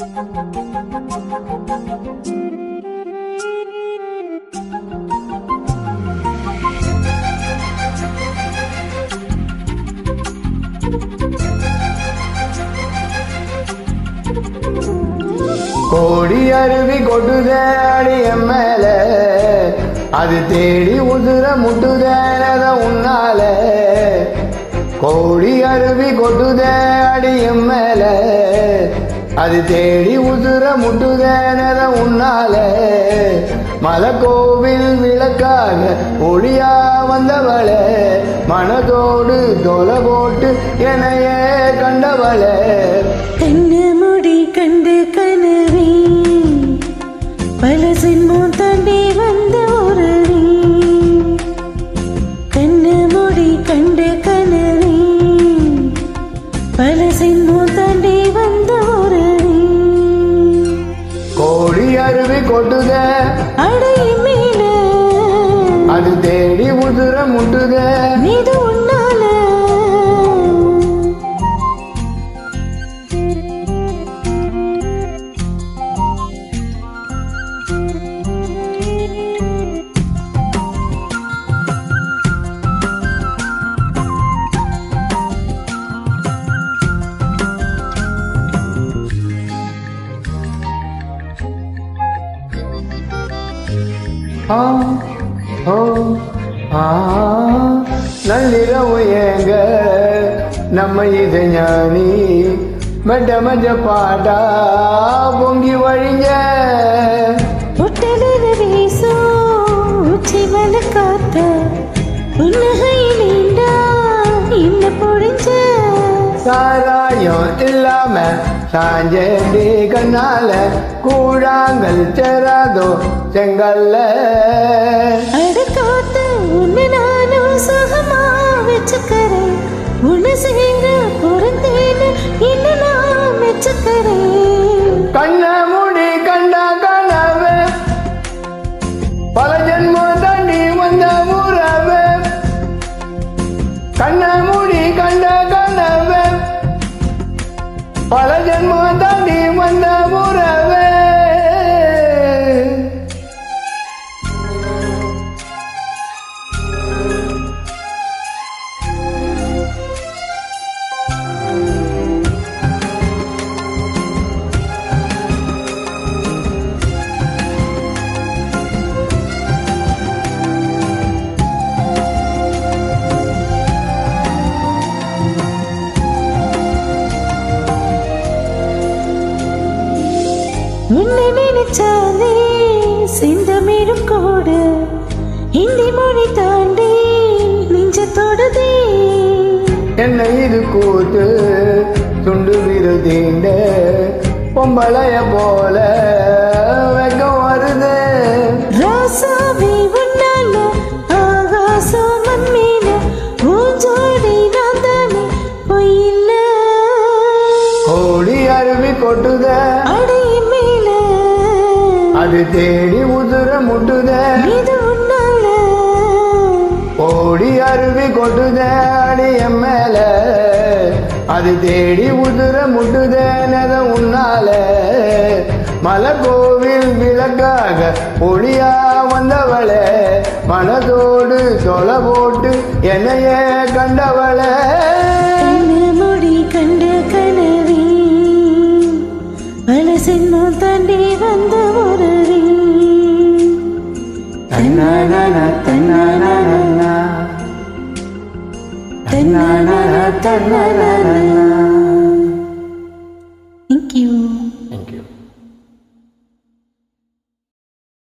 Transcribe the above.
கோடி அருவி கொட்டுதே அடி என் மேல. அது தேடி உதுர முட்டுதேனத உன்னால. கோடி அருவி கொட்டுதே அடி என் மேல. அது தேடி உதுர முட்டுதேனத உன்னால. மலக்கோவில் விளக்காக ஒளியா வந்தவளே. மனதோடு தொலை போட்டு என்னையே கண்டவளே. கொட்டுதே அடை மேல அது தேடி உதுர முட்டுதே ஆ, ஓ, ஆ, நள்ளிரவு ஏங்க நம்ம இது ஞானி. மெட்ட மஞ்ச பாட்டா பொங்கி வழிஞ்ச. ஒட்டலில் வீசும் உச்சி மல காத்த. புன்னகையிலேண்டா என்ன பொழிஞ்ச. சாராயம் இல்லாம சாஞ்சேண்டி கண்ணால கூழாங்கல் சேராதோ செங்கல்ல. காத்து உன்னை நானும் சுகமா வச்சுக்கிறேன். உன்னை சேர்ந்து பொருந்தேன்னு என்ன நான் மெச்சுக்கிறேன். கண்ண மூடி கண்ட கனவு பல ஜென்மம் தாண்டி வந்த உறவு. கண்ண மூடி கண்ட பல ஜென்மம் தாண்டி உன்னை நினைச்சாலே செந்தமிழும் கூட. ஹிந்தி மொழி தாண்டி நெஞ்ச தொடுதே என்ன இது கூத்து துண்டு விருதீண்ட பொம்பளைய போல வெக்கம் வருது. ராசாவே அது தேடி உதுர முட்டுத. கோடி அருவி கொட்டுத அடி என் மேல. அது தேடி உதுர முட்டுதேனத உன்னால. மலக்கோவில் விளக்காக ஒளியா வந்தவளே. மனதோடு தொலை போட்டு என்னையே கண்டவளே. na na na na na.